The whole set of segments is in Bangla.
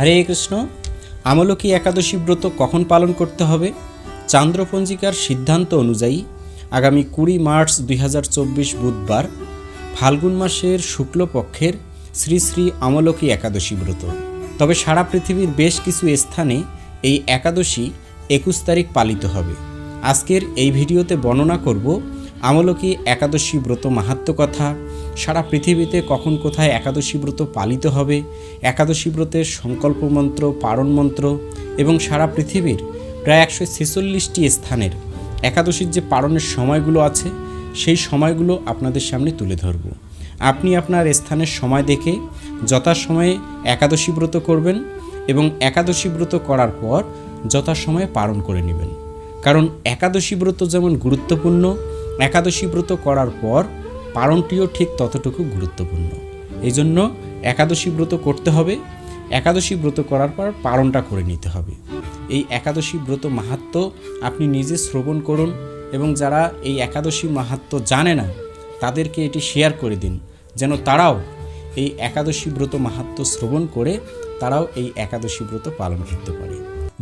হরে কৃষ্ণ, আমলকী একাদশী ব্রত কখন পালন করতে হবে? চান্দ্রপঞ্জিকার সিদ্ধান্ত অনুযায়ী আগামী কুড়ি মার্চ দুই হাজার চব্বিশ বুধবার, ফাল্গুন মাসের শুক্লপক্ষের শ্রী শ্রী আমলকী একাদশী ব্রত। তবে সারা পৃথিবীর বেশ কিছু স্থানে এই একাদশী একুশ তারিখ পালিত হবে। আজকের এই ভিডিওতে বর্ণনা করব আমলকী একাদশী ব্রত মাহাত্ম কথা সারা পৃথিবীতে কখন কোথায় একাদশী ব্রত পালিত হবে, একাদশী ব্রতের সংকল্প মন্ত্র, পারণ মন্ত্র এবং সারা পৃথিবীর প্রায় একশো ছেচল্লিশটি স্থানের একাদশীর যে পালনের সময়গুলো আছে, সেই সময়গুলো আপনাদের সামনে তুলে ধরব। আপনি আপনার স্থানের সময় দেখে যথাসময়ে একাদশী ব্রত করবেন এবং একাদশী ব্রত করার পর যথাসময়ে পালন করে নেবেন। কারণ একাদশী ব্রত যেমন গুরুত্বপূর্ণ, একাদশী ব্রত করার পর পালনটিও ঠিক ততটুকু গুরুত্বপূর্ণ। এই জন্য একাদশী ব্রত করতে হবে। একাদশী ব্রত করার পর পারণটা করে নিতে হবে। এই একাদশী ব্রত মাহাত্ম আপনি নিজে শ্রবণ করুন এবং যারা এই একাদশী মাহাত্ম জানে না, তাদেরকে এটি শেয়ার করে দিন। যেন তারাও এই একাদশী ব্রত মাহাত্ম শ্রবণ করে তারাও এই একাদশী ব্রত পালন করতে পারে।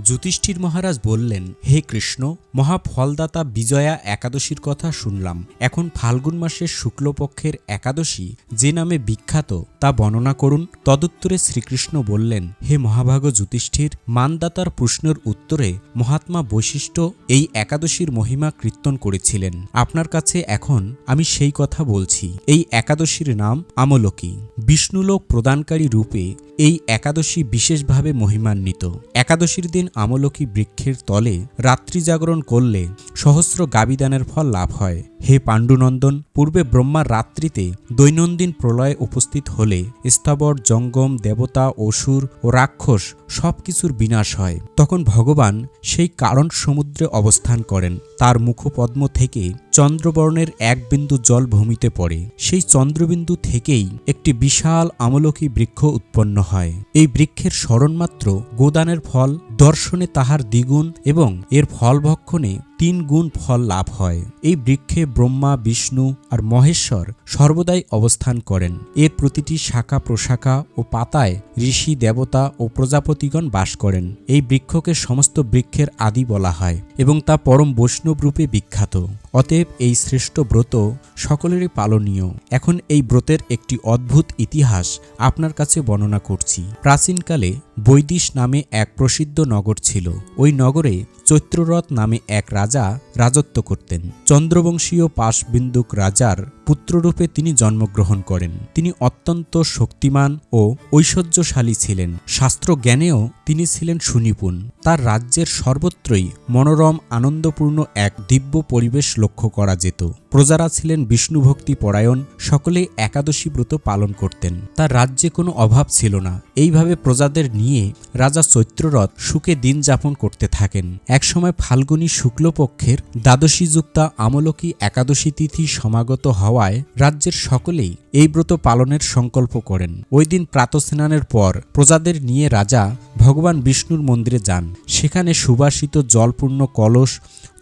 যুধিষ্ঠির মহারাজ বললেন, হে কৃষ্ণ, মহাফলদাতা বিজয়া একাদশীর কথা শুনলাম। এখন ফাল্গুন মাসের শুক্লপক্ষের একাদশী, যে নামে বিখ্যাত, তা বর্ণনা করুন। তদুত্তরে শ্রীকৃষ্ণ বললেন, হে মহাভাগ যুধিষ্ঠির, মানদাতার প্রশ্নের উত্তরে মহাত্মা বৈশিষ্ট্য এই একাদশীর মহিমা কীর্তন করেছিলেন। আপনার কাছে এখন আমি সেই কথা বলছি। এই একাদশীর নাম আমলকি। বিষ্ণুলোক প্রদানকারী রূপে এই একাদশী বিশেষভাবে মহিমান্বিত। একাদশীর দিন আমলকি বৃক্ষের তলে রাত্রি জাগরণ করলে সহস্র গাবিদানের ফল লাভ হয়। হে পাণ্ডুনন্দন, পূর্বে ব্রহ্মার রাত্রিতে দৈনন্দিন প্রলয়ে উপস্থিত হলে স্থাবর, জঙ্গম, দেবতা, অসুর ও রাক্ষস সব কিছুর বিনাশ হয়। তখন ভগবান সেই কারণ সমুদ্রে অবস্থান করেন। তার মুখপদ্ম থেকে চন্দ্রবর্ণের এক বিন্দু জল ভূমিতে পড়ে। সেই চন্দ্রবিন্দু থেকেই একটি বিশাল আমলকি বৃক্ষ উৎপন্ন হয়। এই বৃক্ষের স্মরণমাত্র গোদানের ফল দর্শনে তাহার দ্বিগুণ এবং এর ফল ভক্ষণে তিন গুণ ফল লাভ হয়। এই বৃক্ষে ব্রহ্মা, বিষ্ণু আর মহেশ্বর সর্বদাই অবস্থান করেন। এর প্রতিটি শাখা প্রশাখা ও পাতায় ঋষি, দেবতা ও প্রজাপতিগণ বাস করেন। এই বৃক্ষকে সমস্ত বৃক্ষের আদি বলা হয় এবং তা পরম বৈষ্ণব রূপে বিখ্যাত। অতএব এই শ্রেষ্ঠ ব্রত সকলেরই পালনীয়। এখন এই ব্রতের একটি অদ্ভুত ইতিহাস আপনার কাছে বর্ণনা করছি। প্রাচীনকালে বৈদিশ নামে এক প্রসিদ্ধ নগর ছিল। ওই নগরে চৈত্ররথ নামে এক রাজা রাজত্ব করতেন। চন্দ্রবংশীয় পাশবিন্দুক রাজার পুত্ররূপে তিনি জন্মগ্রহণ করেন। তিনি অত্যন্ত শক্তিমান ও ঐশ্বর্যশালী ছিলেন। শাস্ত্র জ্ঞানেও তিনি ছিলেন সুনিপুণ। তার রাজ্যের সর্বত্রই মনোরম, আনন্দপূর্ণ এক দিব্য পরিবেশ লক্ষ্য করা যেত। প্রজারা ছিলেন বিষ্ণুভক্তি পরায়ণ সকলেই একাদশী ব্রত পালন করতেন। তার রাজ্যে কোনো অভাব ছিল না। এইভাবে প্রজাদের নিয়ে রাজা চৈত্ররথ সুখে দিন যাপন করতে থাকেন। একসময় ফাল্গুনী শুক্লপক্ষের দ্বাদশীযুক্তা আমলকি একাদশী তিথি সমাগত হওয়ায় রাজ্যের সকলেই এই ব্রত পালনের সংকল্প করেন। ওই দিন প্রাতস্নানের পর প্রজাদের নিয়ে রাজা ভগবান বিষ্ণুর মন্দিরে যান। সেখানে সুবাসিত জলপূর্ণ কলস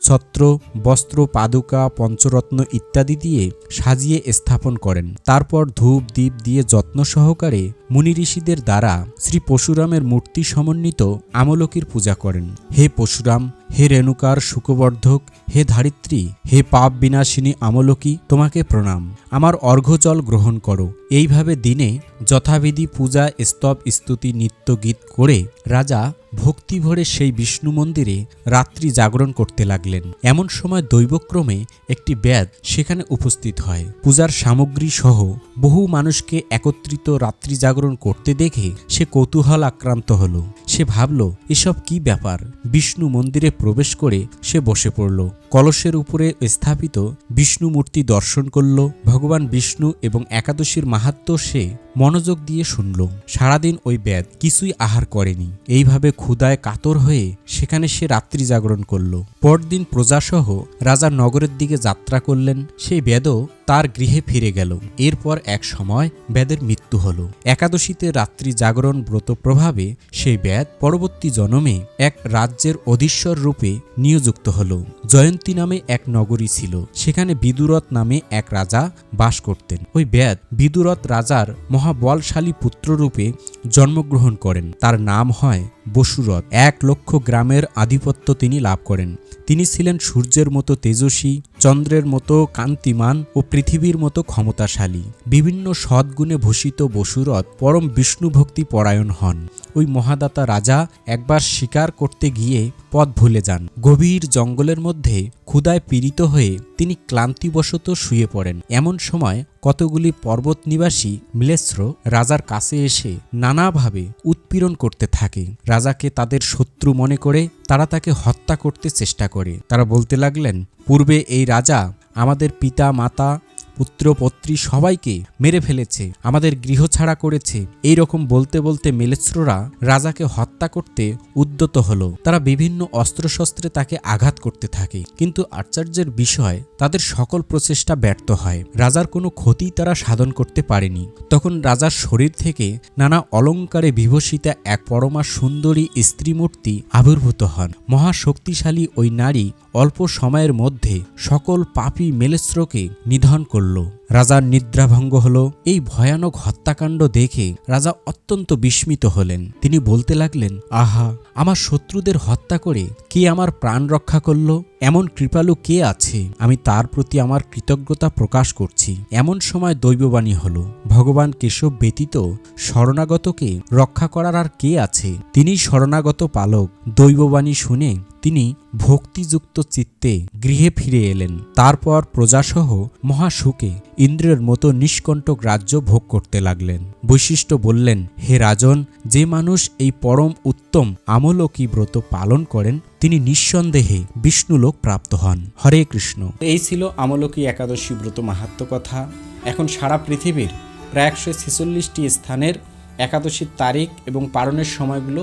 ছত্র, বস্ত্র, পাদুকা, পঞ্চরত্ন ইত্যাদি দিয়ে সাজিয়ে স্থাপন করেন। তারপর ধূপ দ্বীপ দিয়ে যত্ন সহকারে মুনি ঋষিদের দ্বারা শ্রী পশুরামের মূর্তি সমন্বিত আমলকির পূজা করেন। হে পশুরাম, হে রেণুকার সুখবর্ধক, হে ধারিত্রী, হে পাপ বিনাশিনী আমলকি, তোমাকে প্রণাম। আমার অর্ঘ্যজল গ্রহণ করো। এইভাবে দিনে যথাবিধি পূজা, স্তব, স্তুতি, নিত্য গীত করে রাজা ভক্তি ভরে সেই বিষ্ণু মন্দিরে রাত্রি জাগরণ করতে লাগলেন। এমন সময় দৈবক্রমে একটি ব্যাদ সেখানে উপস্থিত হয়। পূজার সামগ্রী সহ বহু মানুষকে একত্রিত রাত্রি জাগরণ করতে দেখে সে কৌতূহল আক্রান্ত হল। সে ভাবল, এসব কি ব্যাপার? বিষ্ণু মন্দিরে প্রবেশ করে সে বসে পড়ল। কলসের উপরে স্থাপিত বিষ্ণু মূর্তি দর্শন করল। ভগবান বিষ্ণু এবং একাদশীর মাহাত্ম সে মনোযোগ দিয়ে শুনল, সারাদিন ওই ব্যাদ কিছুই আহার করেনি। এইভাবে ক্ষুদায় কাতর হয়ে সেখানে সে রাত্রি জাগরণ করল। পরদিন প্রজাসহ রাজা নগরের দিকে যাত্রা করলেন। সেই বেদও তার গৃহে ফিরে গেল। এরপর এক সময় বেদের মৃত্যু হল। একাদশীতে রাত্রি জাগরণ ব্রত প্রভাবে সেই বেদ পরবর্তী জনমে এক রাজ্যের অধীশ্বর রূপে নিয়োযুক্ত হল। জয়ন্তী নামে এক নগরী ছিল। সেখানে বিদুরথ নামে এক রাজা বাস করতেন। ওই বেদ বিদুরথ রাজার মহা মহাবলশালী পুত্ররূপে জন্মগ্রহণ করেন। তার নাম হয় বসুরথ। এক লক্ষ গ্রামের আধিপত্য তিনি লাভ করেন। তিনি ছিলেন সূর্যের মতো তেজস্বী, চন্দ্রের মতো কান্তিমান ও পৃথিবীর মতো ক্ষমতাশালী। বিভিন্ন সদ্গুণে ভূষিত বসুরথ পরম বিষ্ণুভক্তি পরায়ণ হন। ওই মহাদাতা রাজা একবার শিকার করতে গিয়ে পথ ভুলে যান। গভীর জঙ্গলের মধ্যে ক্ষুদায় পীড়িত হয়ে তিনি ক্লান্তিবশত শুয়ে পড়েন। এমন সময় কতগুলি পর্বত নিবাসী মিলেস্র রাজার কাছে এসে নানাভাবে উৎপীড়ন করতে থাকে। রাজাকে তাদের শত্রু মনে করে তারা তাকে হত্যা করতে চেষ্টা করে। তারা বলতে লাগলেন, পূর্বে এই রাজা আমাদের পিতা, মাতা পুত্র পত্রী সবাইকে মেরে ফেলেছে, আমাদের গৃহ ছাড়া করেছে। এই রকম বলতে বলতে মেলেস্ররা রাজাকে হত্যা করতে উদ্যত হলো। তারা বিভিন্ন অস্ত্রশস্ত্রে তাকে আঘাত করতে থাকে। কিন্তু আশ্চর্যের বিষয়, তাদের সকল প্রচেষ্টা ব্যর্থ হয়। রাজার কোনো ক্ষতি তারা সাধন করতে পারেনি। তখন রাজার শরীর থেকে নানা অলঙ্কারে বিভূষিতা এক পরমা সুন্দরী স্ত্রীমূর্তি আবির্ভূত হন। মহাশক্তিশালী ওই নারী অল্প সময়ের মধ্যে সকল পাপী মেলেশ্রকে নিধন করল। 홀로. রাজার নিদ্রাভঙ্গ হল এই ভয়ানক হত্যাকাণ্ড দেখে রাজা অত্যন্ত বিস্মিত হলেন। তিনি বলতে লাগলেন, আহা, আমার শত্রুদের হত্যা করে কে আমার প্রাণ রক্ষা করল? এমন কৃপালু কে আছে? আমি তার প্রতি আমার কৃতজ্ঞতা প্রকাশ করছি। এমন সময় দৈববাণী হল, ভগবান কেশব ব্যতীত শরণাগতকে রক্ষা করার আর কে আছে? তিনি শরণাগত পালক। দৈববাণী শুনে তিনি ভক্তিযুক্ত চিত্তে গৃহে ফিরে এলেন। তারপর প্রজাসহ মহাসুখে ইন্দ্রের মতো নিষ্কণ্টক রাজ্য ভোগ করতে লাগলেন। বৈশিষ্ট্য বললেন, হে রাজন, যে মানুষ এই পরম উত্তম আমলকী ব্রত পালন করেন, তিনি নিঃসন্দেহে বিষ্ণুলোক প্রাপ্ত হন। হরে কৃষ্ণ। এই ছিল আমলকী একাদশী ব্রত মাহাত্ম কথা। এখন সারা পৃথিবীর প্রায় একশো ছেচল্লিশটি স্থানের একাদশীর তারিখ এবং পালনের সময়গুলো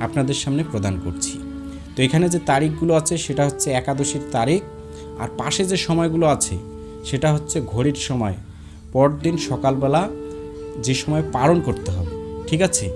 আপনাদের সামনে প্রদান করছি। তো এখানে যে তারিখগুলো আছে, সেটা হচ্ছে একাদশীর তারিখ, আর পাশে যে সময়গুলো আছে সেটা হচ্ছে ঘড়ির সময়। পরদিন সকালবেলা যে সময় পালন করতে হবে, ঠিক আছে?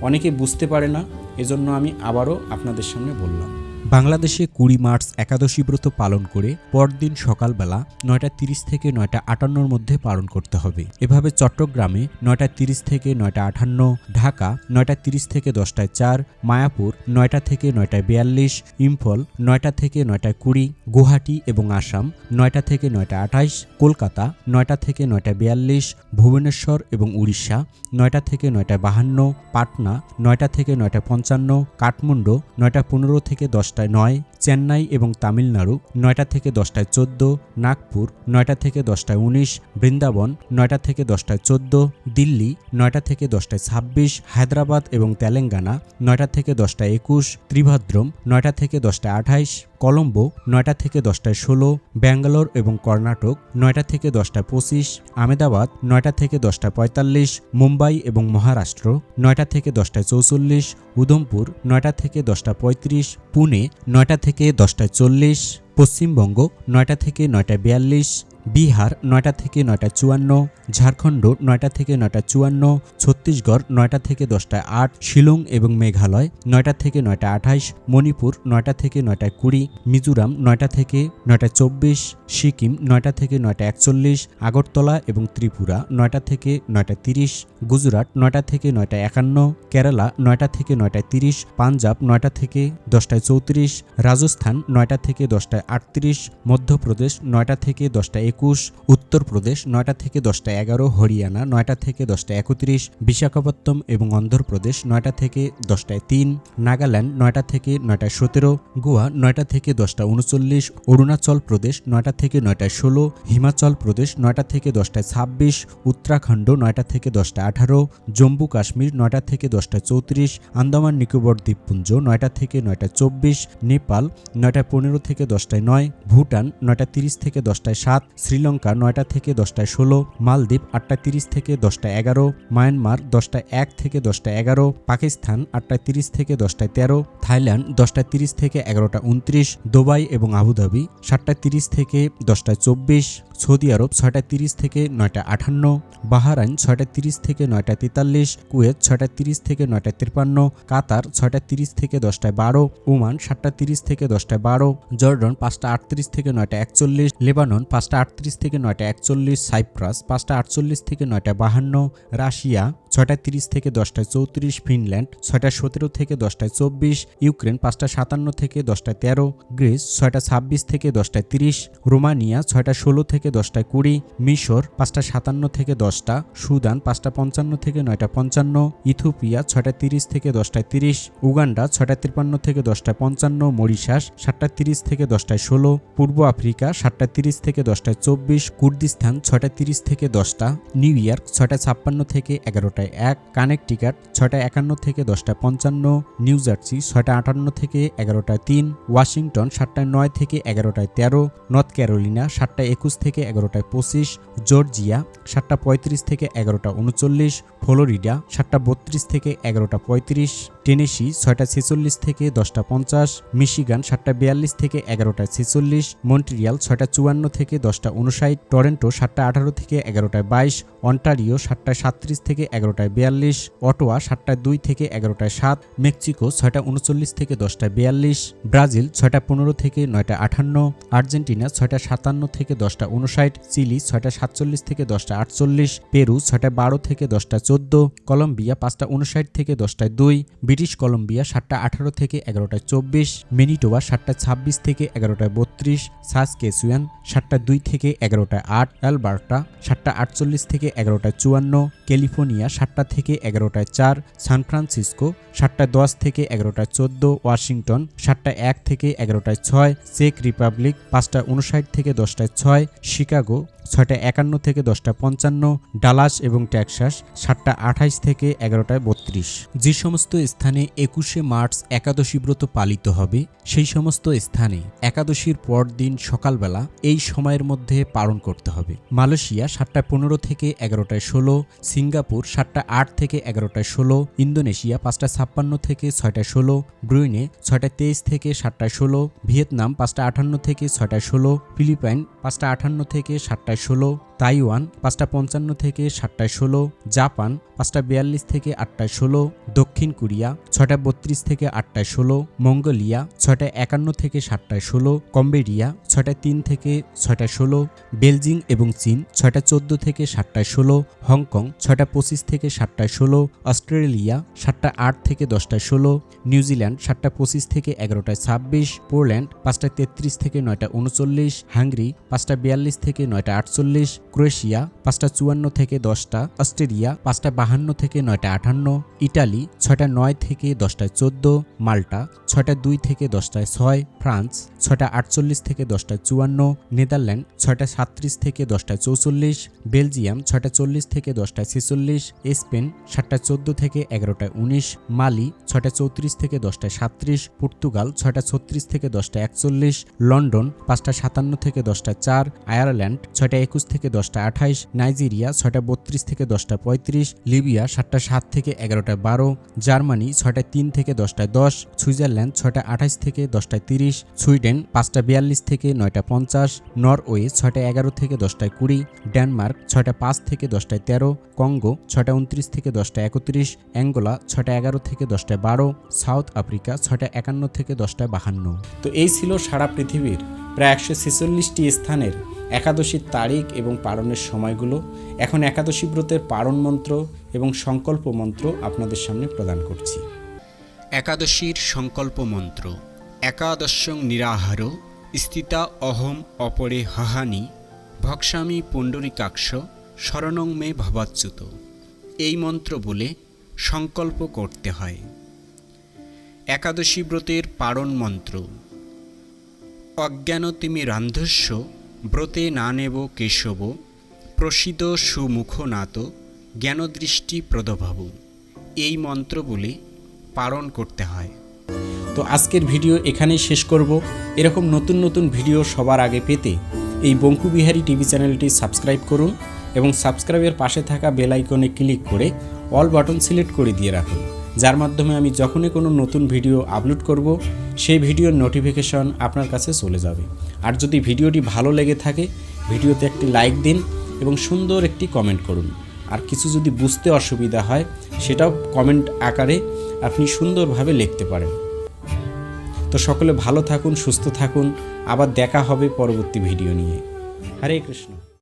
অনেকে বুঝতে পারে না, এজন্য আমি আবারও আপনাদের সামনে বললাম। বাংলাদেশে কুড়ি মার্চ একাদশী ব্রত পালন করে পরদিন সকালবেলা নয়টা তিরিশ থেকে নয়টা আটান্নর মধ্যে পালন করতে হবে। এভাবে চট্টগ্রামে নয়টা তিরিশ থেকে নয়টা আটান্ন, ঢাকা নয়টা তিরিশ থেকে দশটায় চার, মায়াপুর নয়টা থেকে নয়টায় বিয়াল্লিশ, ইম্ফল নয়টা থেকে নয়টায় কুড়ি, গুয়াহাটি এবং আসাম নয়টা থেকে নয়টা আঠাইশ, কলকাতা নয়টা থেকে নয়টা বিয়াল্লিশ, ভুবনেশ্বর এবং উড়িষ্যা নয়টা থেকে নয়টা বাহান্ন, পাটনা নয়টা থেকে নয়টা পঞ্চান্ন, কাঠমান্ডু নয়টা পনেরো থেকে দশটায় নয় চেন্নাই এবং তামিলনাড়ু নয়টা থেকে দশটায় চোদ্দ নাগপুর নয়টা থেকে দশটায় উনিশ বৃন্দাবন নয়টা থেকে দশটায় চোদ্দ দিল্লি নয়টা থেকে দশটায় ছাব্বিশ হায়দ্রাবাদ এবং তেলেঙ্গানা নয়টা থেকে দশটায় একুশ ত্রিভাদ্রম নয়টা থেকে দশটায় আঠাইশ কলম্বো নয়টা থেকে দশটায় ষোলো ব্যাঙ্গালোর এবং কর্ণাটক নয়টা থেকে দশটায় পঁচিশ আমেদাবাদ নয়টা থেকে দশটায় পঁয়তাল্লিশ মুম্বাই এবং মহারাষ্ট্র নয়টা থেকে দশটায় চৌচল্লিশ উধমপুর নয়টা থেকে দশটা পঁয়ত্রিশ পুনে নয়টা থেকে দশটায় চল্লিশ পশ্চিমবঙ্গ নয়টা থেকে নয়টায় বিয়াল্লিশ বিহার নয়টা থেকে নয়টা চুয়ান্ন ঝাড়খণ্ড নয়টা থেকে নয়টা চুয়ান্ন ছত্তিশগড় নয়টা থেকে দশটা আট শিলং এবং মেঘালয় নয়টা থেকে নয়টা আঠাইশ মণিপুর নয়টা থেকে নয়টায় কুড়ি মিজোরাম নয়টা থেকে নয়টা চব্বিশ সিকিম নয়টা থেকে নয়টা একচল্লিশ আগরতলা এবং ত্রিপুরা নয়টা থেকে নয়টা তিরিশ গুজরাট নয়টা থেকে নয়টা একান্ন কেরালা নয়টা থেকে নয়টায় তিরিশ পাঞ্জাব নয়টা থেকে দশটায় চৌত্রিশ রাজস্থান নয়টা থেকে দশটায় আটত্রিশ মধ্যপ্রদেশ নয়টা থেকে দশটা একুশ উত্তরপ্রদেশ নয়টা থেকে দশটা এগারো হরিয়ানা নয়টা থেকে দশটা একত্রিশ বিশাখাপত্তম এবং অন্ধ্রপ্রদেশ নয়টা থেকে দশটায় তিন নাগাল্যান্ড নয়টা থেকে নয়টায় সতেরো গোয়া নয়টা থেকে দশটা উনচল্লিশ অরুণাচল প্রদেশ নয়টা থেকে নয়টায় ষোলো হিমাচল প্রদেশ নয়টা থেকে দশটায় ছাব্বিশ উত্তরাখণ্ড নয়টা থেকে দশটা আঠারো জম্মু কাশ্মীর নয়টা থেকে দশটায় চৌত্রিশ আন্দামান নিকোবর দ্বীপপুঞ্জ নয়টা থেকে নয়টায় চব্বিশ নেপাল নয়টা পনেরো থেকে দশটায় নয় ভুটান নয়টা তিরিশ থেকে দশটায় সাত শ্রীলঙ্কা নয়টা থেকে দশটায় ষোলো, মালদ্বীপ আটটা তিরিশ থেকে দশটা এগারো, মায়ানমার দশটা এক থেকে দশটা এগারো, পাকিস্তান আটটা তিরিশ থেকে দশটায় তেরো, থাইল্যান্ড দশটা তিরিশ থেকে এগারোটা উনত্রিশ, দুবাই এবং আবুধাবি সাতটা তিরিশ থেকে দশটায় চব্বিশ, সৌদি আরব ছয়টা তিরিশ থেকে নয়টা আটান্ন বাহারাইন ছয়টা তিরিশ থেকে নয়টা তেতাল্লিশ, কুয়েত ছয়টা তিরিশ থেকে নয়টা তিপ্পান্ন কাতার ছয়টা তিরিশ থেকে দশটায় বারো, ওমান সাতটা তিরিশ থেকে দশটায় বারো, জর্ডন পাঁচটা আটত্রিশ থেকে নয়টা একচল্লিশ, লেবানন পাঁচটা আটত্রিশ থেকে নয়টা একচল্লিশ সাইপ্রাস পাঁচটা আটচল্লিশ থেকে নয়টা বাহান্ন রাশিয়া ছয়টা তিরিশ থেকে দশটায় চৌত্রিশ, ফিনল্যান্ড ছয়টা সতেরো থেকে দশটায় চব্বিশ, ইউক্রেন পাঁচটা সাতান্ন থেকে দশটায় তেরো, গ্রিস ছয়টা ছাব্বিশ থেকে দশটায় তিরিশ, রোমানিয়া ছয়টা ষোলো থেকে দশটায় কুড়ি, মিশর পাঁচটা সাতান্ন থেকে দশটা, সুদান পাঁচটা পঞ্চান্ন থেকে নয়টা পঞ্চান্ন ইথোপিয়া ছয়টা তিরিশ থেকে দশটায় তিরিশ, উগান্ডা ছয়টা তিপ্পান্ন থেকে দশটায় পঞ্চান্ন, মরিশাস সাতটা তিরিশ থেকে দশটায় ষোলো, পূর্ব আফ্রিকা সাতটা তিরিশ থেকে দশটায় চব্বিশ, কুর্দিস্তান ছয়টা তিরিশ থেকে দশটা, নিউ ইয়র্ক ছয়টা ছাপ্পান্ন থেকে এগারোটায় এক কানেকটিকাট ছয়টা একান্ন থেকে দশটায় পঞ্চান্ন, নিউ জার্সি ছয়টা আটান্ন থেকে এগারোটায় তিন, ওয়াশিংটন সাতটায় নয় থেকে এগারোটায় তেরো, নর্থ ক্যারোলিনা সাতটা একুশ থেকে এগারোটায় পঁচিশ, জর্জিয়া সাতটা পঁয়ত্রিশ থেকে এগারোটা উনচল্লিশ, ফ্লোরিডা সাতটা বত্রিশ থেকে এগারোটা পঁয়ত্রিশ টেনেসি ছয়টা ছেচল্লিশ থেকে দশটা পঞ্চাশ, মিশিগান সাতটা বিয়াল্লিশ থেকে এগারোটা ছেচল্লিশ, মন্ট্রিয়াল ছয়টা চুয়ান্ন থেকে দশটা উনষাট টরেন্টো সাতটা আঠারো থেকে এগারোটায় বাইশ, অন্টারিও সাতটায় সাতত্রিশ থেকে এগারোটায় বিয়াল্লিশ, অটোয়া সাতটায় দুই থেকে এগারোটায় সাত, মেক্সিকো ছয়টা উনচল্লিশ থেকে দশটায় বিয়াল্লিশ, ব্রাজিল ছয়টা পনেরো থেকে নয়টা আটান্ন আর্জেন্টিনা ছয়টা সাতান্ন থেকে দশটা উনষাট চিলি ছয়টা সাতচল্লিশ থেকে দশটা আটচল্লিশ, পেরু ছয়টা বারো থেকে দশটা চোদ্দ, কলম্বিয়া পাঁচটা উনষাট থেকে দশটায় দুই ব্রিটিশ কলম্বিয়া সাতটা আঠারো থেকে এগারোটায় চব্বিশ মেনিটোবা সাতটা ছাব্বিশ থেকে এগারোটায় বত্রিশ, সাসকেসুয়ান সাতটা দুই থেকে এগারোটায় আট, অ্যালবার্টা সাতটা আটচল্লিশ থেকে এগারোটায় চুয়ান্ন, ক্যালিফোর্নিয়া সাতটা থেকে এগারোটায় চার, সান ফ্রান্সিসকো সাতটা দশ থেকে এগারোটায় চোদ্দ, ওয়াশিংটন সাতটা এক থেকে এগারোটায় ছয়, চেক রিপাবলিক পাঁচটা উনষাট থেকে দশটায় ছয়, শিকাগো ছয়টা একান্ন থেকে দশটা পঞ্চান্ন, ডালাস এবং ট্যাক্সাস সাতটা আঠাইশ থেকে এগারোটায় বত্রিশ। যে সমস্ত স্থানে একুশে মার্চ একাদশী ব্রত পালিত হবে, সেই সমস্ত স্থানে একাদশীর পর দিন সকালবেলা এই সময়ের মধ্যে পালন করতে হবে। মালয়েশিয়া সাতটা পনেরো থেকে এগারোটায় ষোলো, সিঙ্গাপুর সাতটা আট থেকে এগারোটায় ষোলো, ইন্দোনেশিয়া পাঁচটা ছাপ্পান্ন থেকে ছয়টা ষোলো, ব্রুইনে ছয়টা তেইশ থেকে সাতটা ষোলো, ভিয়েতনাম পাঁচটা আটান্ন থেকে ছয়টা ষোলো, ফিলিপাইন পাঁচটা আটান্ন থেকে সাতটায় ষোলো তাইওয়ান পাঁচটা পঞ্চান্ন থেকে সাতটায় ষোলো, জাপান পাঁচটা বিয়াল্লিশ থেকে আটটায় ষোলো, দক্ষিণ কোরিয়া ছয়টা বত্রিশ থেকে আটটায় ষোলো, মঙ্গোলিয়া ছয়টা একান্ন থেকে সাতটায় ষোলো, কম্বেডিয়া ছয়টা তিন থেকে ছয়টায় ষোলো, বেলজিং এবং চীন ছয়টা চোদ্দ থেকে সাতটায় ষোলো, হংকং ছয়টা পঁচিশ থেকে সাতটায় ষোলো, অস্ট্রেলিয়া সাতটা আট থেকে দশটায় ষোলো নিউজিল্যান্ড সাতটা পঁচিশ থেকে এগারোটায় ছাব্বিশ, পোল্যান্ড পাঁচটা তেত্রিশ থেকে নয়টা উনচল্লিশ, হাঙ্গরি পাঁচটা বিয়াল্লিশ থেকে নয়টা আটচল্লিশ ক্রোয়েশিয়া, পাঁচটা চুয়ান্ন থেকে দশটা, অস্ট্রেলিয়া, পাঁচটা বাহান্ন থেকে নয়টা আঠান্ন, ইটালি, ছয়টা নয় থেকে দশটায় চোদ্দ, মাল্টা, ছয়টা দুই থেকে দশটায় ছয়, ফ্রান্স ছয়টা আটচল্লিশ থেকে দশটায় চুয়ান্ন নেদারল্যান্ড ছয়টা সাতত্রিশ থেকে দশটায় চৌচল্লিশ বেলজিয়াম ছয়টা চল্লিশ থেকে দশটায় ছেচল্লিশ স্পেন সাতটা চোদ্দ থেকে এগারোটায় উনিশ মালি ছয়টা চৌত্রিশ থেকে দশটায় সাতত্রিশ পর্তুগাল ছয়টা ছত্রিশ থেকে দশটা একচল্লিশ লন্ডন পাঁচটা সাতান্ন থেকে দশটা চার আয়ারল্যান্ড ছয়টা একুশ থেকে দশটা আঠাইশ নাইজেরিয়া ছয়টা বত্রিশ থেকে দশটা পঁয়ত্রিশ লিবিয়া সাতটা সাত থেকে এগারোটা বারো জার্মানি ছয়টা তিন থেকে দশটায় দশ সুইজারল্যান্ড ছয়টা আঠাইশ থেকে দশটায় তিরিশ সুইডেন পাঁচটা বিয়াল্লিশ থেকে নয়টা পঞ্চাশ নরওয়ে ছয়টা এগারো থেকে দশটায় কুড়ি ডেনমার্ক ছয়টা পাঁচ থেকে দশটায় তেরো কঙ্গো ছয়টা উনত্রিশ থেকে দশটা একত্রিশ অ্যাঙ্গোলা ছয়টা এগারো থেকে দশটায় বারো সাউথ আফ্রিকা ছয়টা একান্ন থেকে দশটায় বাহান্ন। তো এই ছিল সারা পৃথিবীর প্রায় একশো ছেচল্লিশটি স্থানের একাদশীর তারিখ এবং পালনের সময়গুলো। এখন একাদশী ব্রতের পারণ মন্ত্র এবং সংকল্প মন্ত্র আপনাদের সামনে প্রদান করছি। একাদশীর সংকল্প মন্ত্র। একাদশং নিরাহার, স্থিতা অহম অপরে হহানি ভক্সামি পুণ্ডরিকাক্ষ, শরণং মে ভবাচ্যুত। এই মন্ত্র বলে সংকল্প করতে হয়। একাদশী ব্রতের পারণ মন্ত্র। অজ্ঞান তিমি রান্ধস্য, ব্রতে না নেব কেশব, প্রসিদ্ধ সুমুখ নাত, জ্ঞানদৃষ্টি প্রদভাব। এই মন্ত্র বলে পালন করতে হয়। তো আজকের ভিডিও এখানেই শেষ করব। এরকম নতুন নতুন ভিডিও সবার আগে পেতে এই বঙ্কুবিহারী টিভি চ্যানেলটি সাবস্ক্রাইব করুন এবং সাবস্ক্রাইবের পাশে থাকা বেল আইকনে ক্লিক করে অল বাটন সিলেক্ট করে দিয়ে রাখুন। যার মাধ্যমে আমি যখনই কোনো নতুন ভিডিও আপলোড করব, সেই ভিডিওর নোটিফিকেশন আপনার কাছে চলে যাবে। আর যদি ভিডিওটি ভালো লেগে থাকে, ভিডিওতে একটি লাইক দিন এবং সুন্দর একটি কমেন্ট করুন। আর কিছু যদি বুঝতে অসুবিধা হয়, সেটাও কমেন্ট আকারে আপনি সুন্দরভাবে লিখতে পারেন। তো সকলে ভালো থাকুন সুস্থ থাকুন। আবার দেখা হবে পরবর্তী ভিডিও নিয়ে। হরে কৃষ্ণ।